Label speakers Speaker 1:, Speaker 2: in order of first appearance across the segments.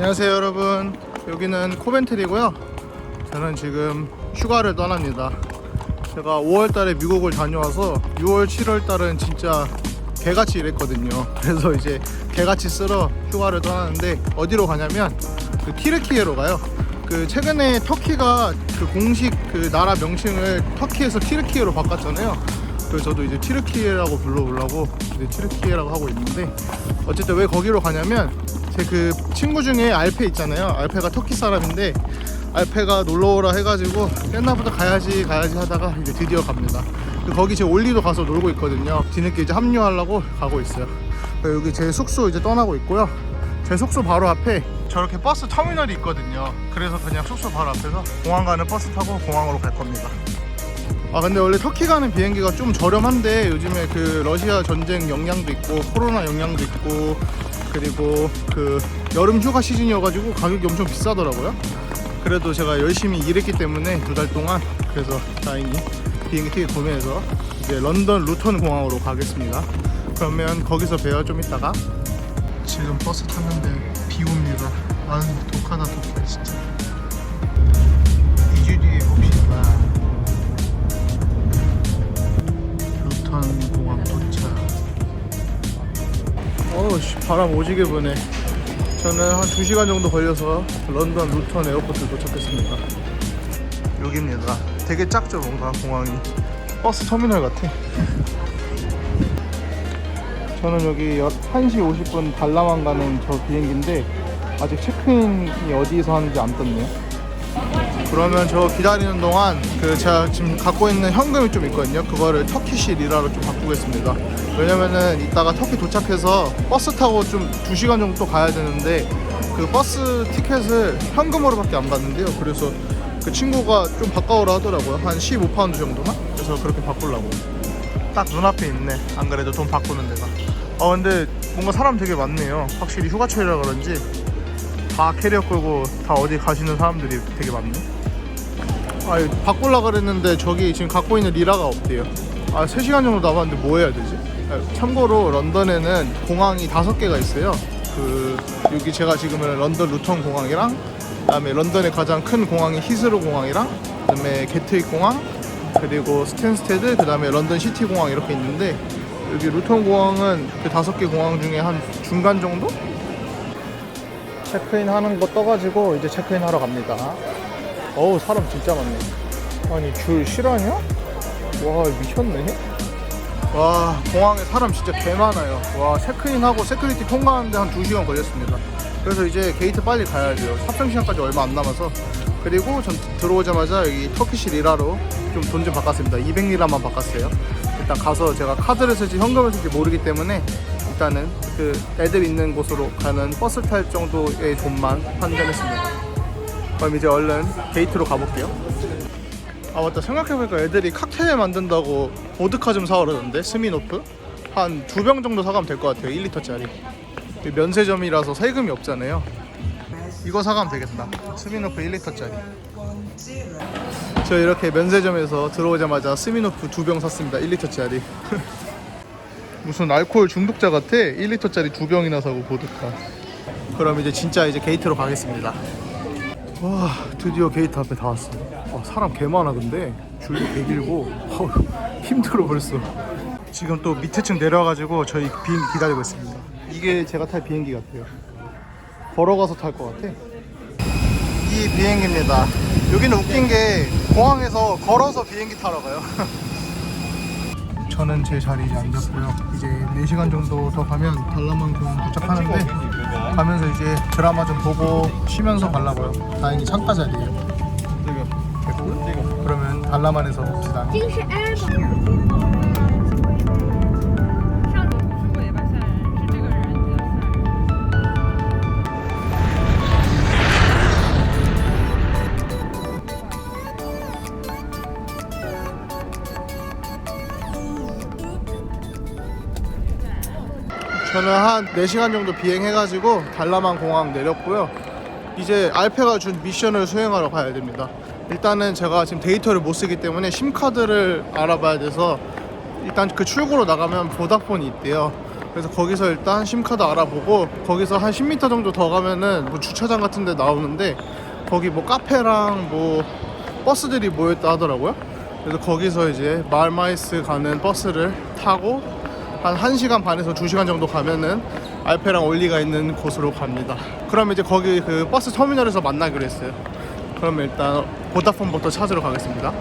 Speaker 1: 안녕하세요 여러분. 여기는 코벤트리고요. 저는 지금 휴가를 떠납니다. 제가 5월달에 미국을 다녀와서 6월 7월달은 진짜 개같이 일했거든요. 그래서 이제 개같이 쓸어 휴가를 떠나는데 어디로 가냐면 그 티르키예로 가요. 그 최근에 터키가 그 공식 그 나라 명칭을 터키에서 티르키예로 바꿨잖아요 그래서 저도 이제 티르키예라고 불러보려고 이제 티르키예라고 하고 있는데 어쨌든 왜 거기로 가냐면 제 그 친구 중에 알페 있잖아요. 알페가 터키 사람인데 알페가 놀러 오라 해가지고 옛날부터 가야지 가야지 하다가 이제 드디어 갑니다. 그 거기 제 올리도 가서 놀고 있거든요. 뒤늦게 이제 합류하려고 가고 있어요. 그래서 여기 제 숙소 이제 떠나고 있고요. 제 숙소 바로 앞에 저렇게 버스 터미널이 있거든요. 그래서 그냥 숙소 바로 앞에서 공항 가는 버스 타고 공항으로 갈 겁니다. 아 근데 원래 터키 가는 비행기가 좀 저렴한데 요즘에 그 러시아 전쟁 영향도 있고 코로나 영향도 있고 그리고 그 여름 휴가 시즌이어가지고 가격이 엄청 비싸더라고요. 그래도 제가 열심히 일했기 때문에 두 달 동안 그래서 다행히 비행기 티켓 구매해서 이제 런던 루턴 공항으로 가겠습니다. 그러면 거기서 봬요 좀 이따가. 지금 버스 탔는데 비 옵니다. 아유 독하다 독해 진짜. 루턴 공항 도착. 어우 씨, 바람 오지게 부네. 저는 한 2시간 정도 걸려서 런던 루턴 에어포트 도착했습니다. 여기입니다. 되게 작죠 뭔가 공항이. 버스 터미널 같아. 저는 여기 1시 50분 달라만 가는 저 비행기인데 아직 체크인이 어디서 하는지 안 떴네요. 그러면 저 기다리는 동안 그 제가 지금 갖고 있는 현금이 좀 있거든요. 그거를 터키시 리라로 좀 바꾸겠습니다. 왜냐면은 이따가 터키 도착해서 버스 타고 좀 2시간 정도 또 가야 되는데 그 버스 티켓을 현금으로밖에 안 받는데요. 그래서 그 친구가 좀 바꿔오라 하더라고요. 한 15파운드 정도만? 그래서 그렇게 바꾸려고. 딱 눈앞에 있네. 안 그래도 돈 바꾸는 데가. 아 근데 뭔가 사람 되게 많네요. 확실히 휴가철이라 그런지 다 캐리어 끌고 다 어디 가시는 사람들이 되게 많네. 아, 바꾸려 그랬는데 저기 지금 갖고 있는 리라가 없대요. 아, 3시간 정도 남았는데 뭐 해야 되지? 아, 참고로 런던에는 공항이 다섯 개가 있어요. 그 여기 제가 지금은 런던 루턴 공항이랑 그다음에 런던의 가장 큰 공항이 히스로 공항이랑 그다음에 게트웨이 공항 그리고 스탠스테드 그다음에 런던 시티 공항 이렇게 있는데 여기 루턴 공항은 그 다섯 개 공항 중에 한 중간 정도? 체크인 하는 거 떠가지고 이제 체크인 하러 갑니다. 어우 사람 진짜 많네. 아니 줄 실화냐? 와 미쳤네. 와 공항에 사람 진짜 개 많아요. 와 체크인하고 세큐리티 통과하는데 한 2시간 걸렸습니다. 그래서 이제 게이트 빨리 가야 돼요. 합정 시간까지 얼마 안 남아서. 그리고 전 들어오자마자 여기 터키시 리라로 좀 돈 좀 바꿨습니다. 200리라만 바꿨어요. 일단 가서 제가 카드를 쓸지 현금을 쓸지 모르기 때문에 일단은 그 애들 있는 곳으로 가는 버스 탈 정도의 돈만 환전했습니다. 그럼 이제 얼른 게이트로 가볼게요. 아 맞다. 생각해보니까 애들이 칵테일 만든다고 보드카 좀 사오라던데? 스미노프? 한 두 병 정도 사가면 될 것 같아요. 1리터짜리. 면세점이라서 세금이 없잖아요. 이거 사가면 되겠다. 스미노프 1리터짜리. 저 이렇게 면세점에서 들어오자마자 스미노프 두 병 샀습니다. 1리터짜리. 무슨 알코올 중독자 같아? 1리터짜리 두 병이나 사고 보드카. 그럼 이제 진짜 이제 게이트로 가겠습니다 와 드디어 게이트 앞에 다 왔어. 와, 사람 개 많아 근데. 줄도 개 길고. 어우, 힘들어 벌써. 지금 또 밑에 층 내려와가지고 저희 비행기 기다리고 있습니다. 이게 제가 탈 비행기 같아요. 걸어가서 탈 것 같아. 이 비행기입니다. 여기는 웃긴 게 공항에서 걸어서 비행기 타러 가요. 저는 제 자리에 앉았고요. 이제 4시간 정도 더 가면 달라만 공항 도착하는데 가면서 이제 드라마 좀 보고 쉬면서 가려고요 다행히 창가 자리에요 됐고 그러면 달라만에서 봅시다
Speaker 2: 这个是 Airbus。
Speaker 1: 저는 한 4시간 정도 비행해가지고 달라만 공항 내렸고요. 이제 알페가 준 미션을 수행하러 가야 됩니다. 일단은 제가 지금 데이터를 못 쓰기 때문에 심카드를 알아봐야 돼서 일단 그 출구로 나가면 보다폰이 있대요. 그래서 거기서 일단 심카드 알아보고 거기서 한 10m 정도 더 가면은 뭐 주차장 같은 데 나오는데 거기 뭐 카페랑 뭐 버스들이 모였다 하더라고요. 그래서 거기서 이제 말마이스 가는 버스를 타고 한 1시간 반에서 2시간 정도 가면은 알페랑 올리가 있는 곳으로 갑니다. 그럼 이제 거기 그 버스 터미널에서 만나기로 했어요. 그러면 일단 보다폰부터 찾으러 가겠습니다.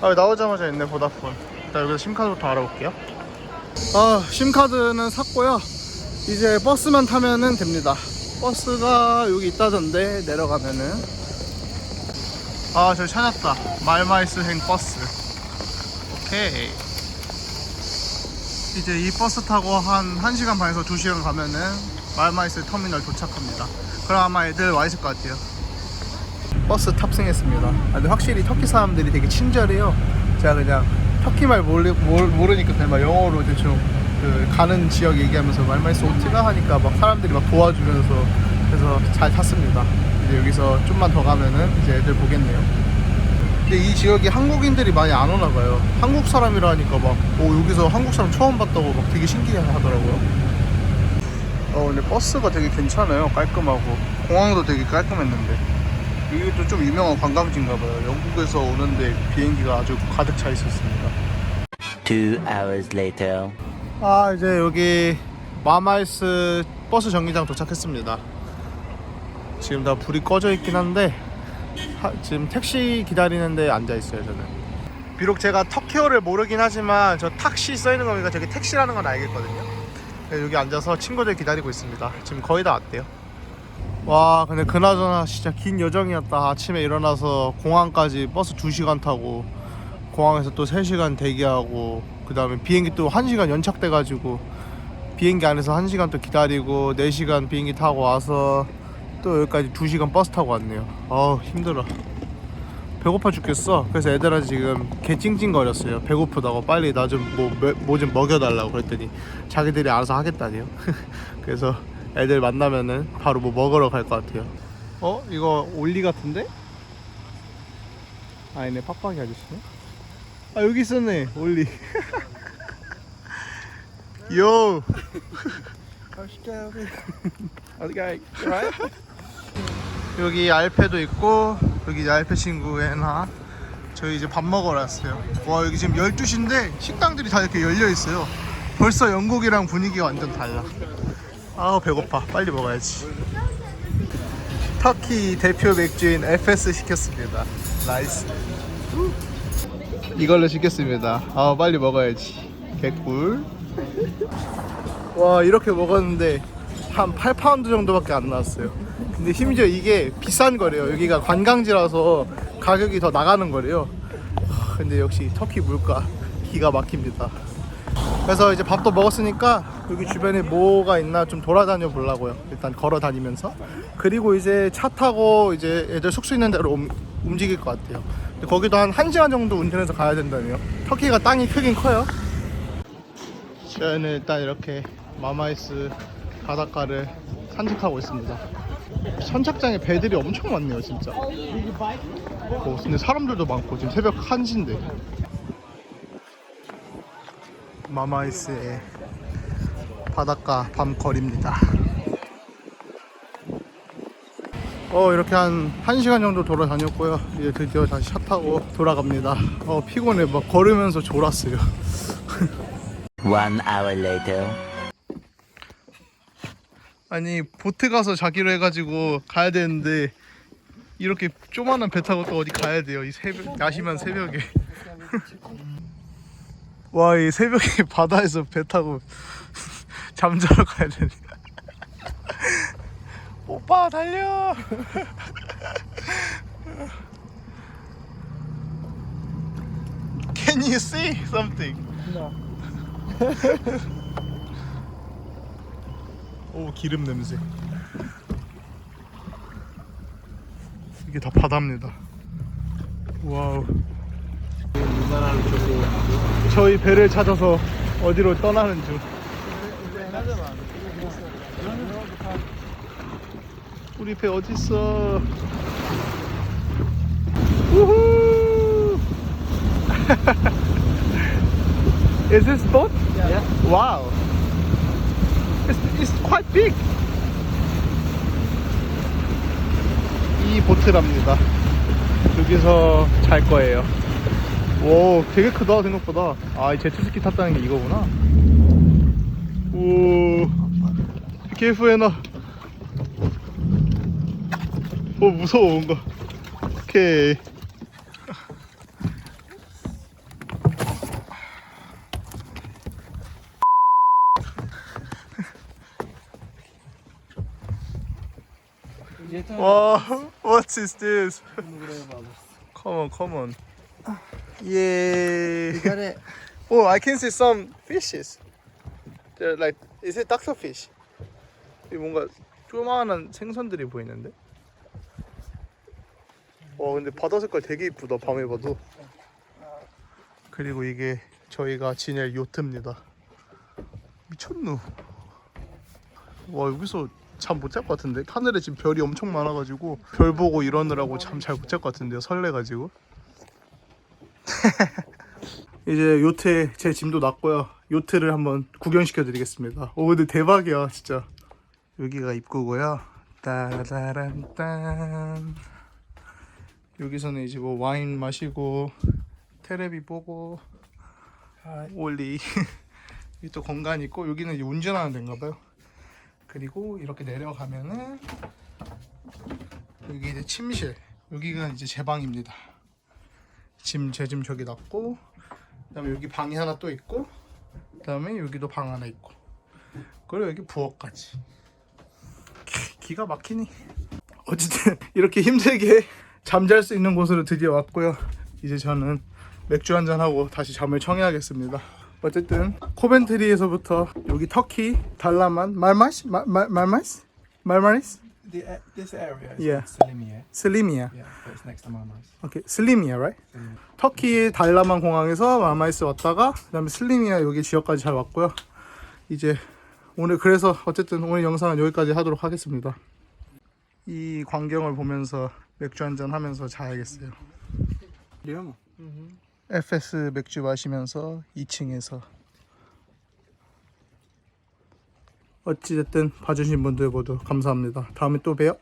Speaker 1: 아, 나오자마자 있네 보다폰. 일단 여기서 심카드부터 알아볼게요. 아, 심카드는 샀고요. 이제 버스만 타면은 됩니다. 버스가 여기 있다던데 내려가면은 아, 저기 찾았다. 말마이스행 버스. 오케이. 이제 이 버스 타고 한 1시간 반에서 2시간 가면은 말마이스 터미널 도착합니다. 그럼 아마 애들 와 있을 것 같아요. 버스 탑승했습니다. 아, 근데 확실히 터키 사람들이 되게 친절해요. 제가 그냥 터키 말 모르, 모르, 모르니까 그냥 막 영어로 대충 그 가는 지역 얘기하면서 말마이스 오티가 하니까 막 사람들이 막 도와주면서 그래서 잘 탔습니다. 이제 여기서 좀만 더 가면은 이제 애들 보겠네요. 근데 이 지역에 한국인들이 많이 안 오나 봐요. 한국 사람이라 하니까 막, 오, 여기서 한국 사람 처음 봤다고 막 되게 신기해 하더라고요. 어, 근데 버스가 되게 괜찮아요. 깔끔하고. 공항도 되게 깔끔했는데. 여기도 좀 유명한 관광지인가 봐요. 영국에서 오는데 비행기가 아주 가득 차 있었습니다.
Speaker 3: Two hours later.
Speaker 1: 아, 이제 여기 마마이스 버스 정류장 도착했습니다. 지금 다 불이 꺼져 있긴 한데 하- 지금 택시 기다리는데 앉아 있어요 저는. 비록 제가 터키어를 모르긴 하지만 저 탁시 써 있는 거니까 저기 택시라는 건 알겠거든요. 그래서 여기 앉아서 친구들 기다리고 있습니다. 지금 거의 다 왔대요. 와 근데 그나저나 진짜 긴 여정이었다. 아침에 일어나서 공항까지 버스 2시간 타고 공항에서 또 3시간 대기하고 그 다음에 비행기 또 1시간 연착돼 가지고 비행기 안에서 1시간 또 기다리고 4시간 비행기 타고 와서 또 여기까지 2시간 버스 타고 왔네요. 아우 힘들어. 배고파 죽겠어. 그래서 애들한테 지금 개 찡찡거렸어요. 배고프다고 빨리 나 좀뭐뭐좀 먹여달라고 그랬더니 자기들이 알아서 하겠다네요. 그래서 애들 만나면은 바로 뭐 먹으러 갈 것 같아요. 어? 이거 올리 같은데? 아니네 빡빡이 아저씨네? 아 여기 있었네 올리. 요 여기 알페도 있고 여기 알페 친구 애나 저희 이제 밥 먹으러 왔어요. 와 여기 지금 12시인데 식당들이 다 이렇게 열려 있어요. 벌써 영국이랑 분위기가 완전 달라. 아우 배고파. 빨리 먹어야지. 터키 대표 맥주인 FS 시켰습니다. 나이스. 이걸로 시켰습니다. 아 빨리 먹어야지. 개꿀. 와 이렇게 먹었는데 한 8파운드 정도밖에 안 나왔어요. 근데 심지어 이게 비싼 거래요. 여기가 관광지라서 가격이 더 나가는 거래요. 하, 근데 역시 터키 물가 기가 막힙니다. 그래서 이제 밥도 먹었으니까 여기 주변에 뭐가 있나 좀 돌아다녀 보려고요. 일단 걸어 다니면서 그리고 이제 차 타고 이제 애들 숙소 있는 데로 옮, 움직일 것 같아요. 근데 거기도 한 1시간 정도 운전해서 가야 된다네요. 터키가 땅이 크긴 커요. 저희는 일단 이렇게 마마이스 바닷가를 산책하고 있습니다. 선착장에 배들이 엄청 많네요, 진짜. 어, 근데 사람들도 많고 지금 새벽 1시인데. 마마이스의 바닷가 밤거리입니다. 어 이렇게 한 1시간 정도 돌아다녔고요. 이제 드디어 다시 차 타고 돌아갑니다. 어 피곤해 막 걸으면서 졸았어요.
Speaker 3: One hour later.
Speaker 1: 아니 보트 가서 자기로 해가지고 가야 되는데 이렇게 조만한 배 타고 또 어디 가야 돼요. 이 새벽 야심한 새벽에. 와 이 새벽에 바다에서 배 타고 잠자러 가야 되네. 오빠 달려. Can you see something? 오 기름 냄새. 이게 다 바다입니다. 와우. 저희 배를 찾아서 어디로 떠나는 중. 우리 배 어디 있어? 우후! Is this boat? Yeah. Wow. It's, it's quite big. 이 보트랍니다. 여기서 잘 거예요. 오, 되게 크다 생각보다. 아, 이 제트스키 탔다는 게 이거구나. 오, 케이프에나. 오, 무서워 뭔가. 오케이. 와, what is this? Come on, come on. Yeah.
Speaker 4: Got it.
Speaker 1: Oh, I can see some fishes. They're like, is it duckfish? 이 뭔가 조그마한 생선들이 보이는데. 와, 근데 바다 색깔 되게 이쁘다. 밤에 봐도. 그리고 이게 저희가 지낼 요트입니다. 미쳤누. 와, 여기서 잠 못 잘 것 같은데. 하늘에 지금 별이 엄청 많아가지고 별 보고 이러느라고 잠 잘 못 잘 것 같은데요. 설레가지고. 이제 요트에 제 짐도 놨고요. 요트를 한번 구경시켜 드리겠습니다. 오 근데 대박이야 진짜. 여기가 입구고요. 따라란딴. 여기서는 이제 뭐 와인 마시고 테레비 보고 올리 여기 또 공간 있고 여기는 이제 운전하는 데인가 봐요. 그리고 이렇게 내려가면은 여기 이제 침실. 여기가 이제 제 방입니다. 짐 제 짐 저기 놨고 그 다음에 여기 방이 하나 또 있고 그 다음에 여기도 방 하나 있고 그리고 여기 부엌까지 기- 기가 막히니 어쨌든 이렇게 힘들게 잠잘 수 있는 곳으로 드디어 왔고요 이제 저는 맥주 한잔 하고 다시 잠을 청해야겠습니다 어쨌든 코벤트리에서부터 여기 터키 달라만 말마시 말- 말- 말마스 말마리스
Speaker 4: The, uh, this area is
Speaker 1: Yeah.
Speaker 4: called Selimiye.
Speaker 1: 슬리미아
Speaker 4: Yeah, but it's next to Marmaris.
Speaker 1: 오케이 슬리미아 right? 터키 달라만 공항에서 마마이스 왔다가 그다음에 슬리미아 여기 지역까지 잘 왔고요. 이제 오늘 그래서 어쨌든 오늘 영상은 여기까지 하도록 하겠습니다. 이 광경을 보면서 맥주 한잔 하면서 자야겠어요. FS 맥주 마시면서 2층에서 어찌됐든 봐주신 분들 모두 감사합니다. 다음에 또 봬요.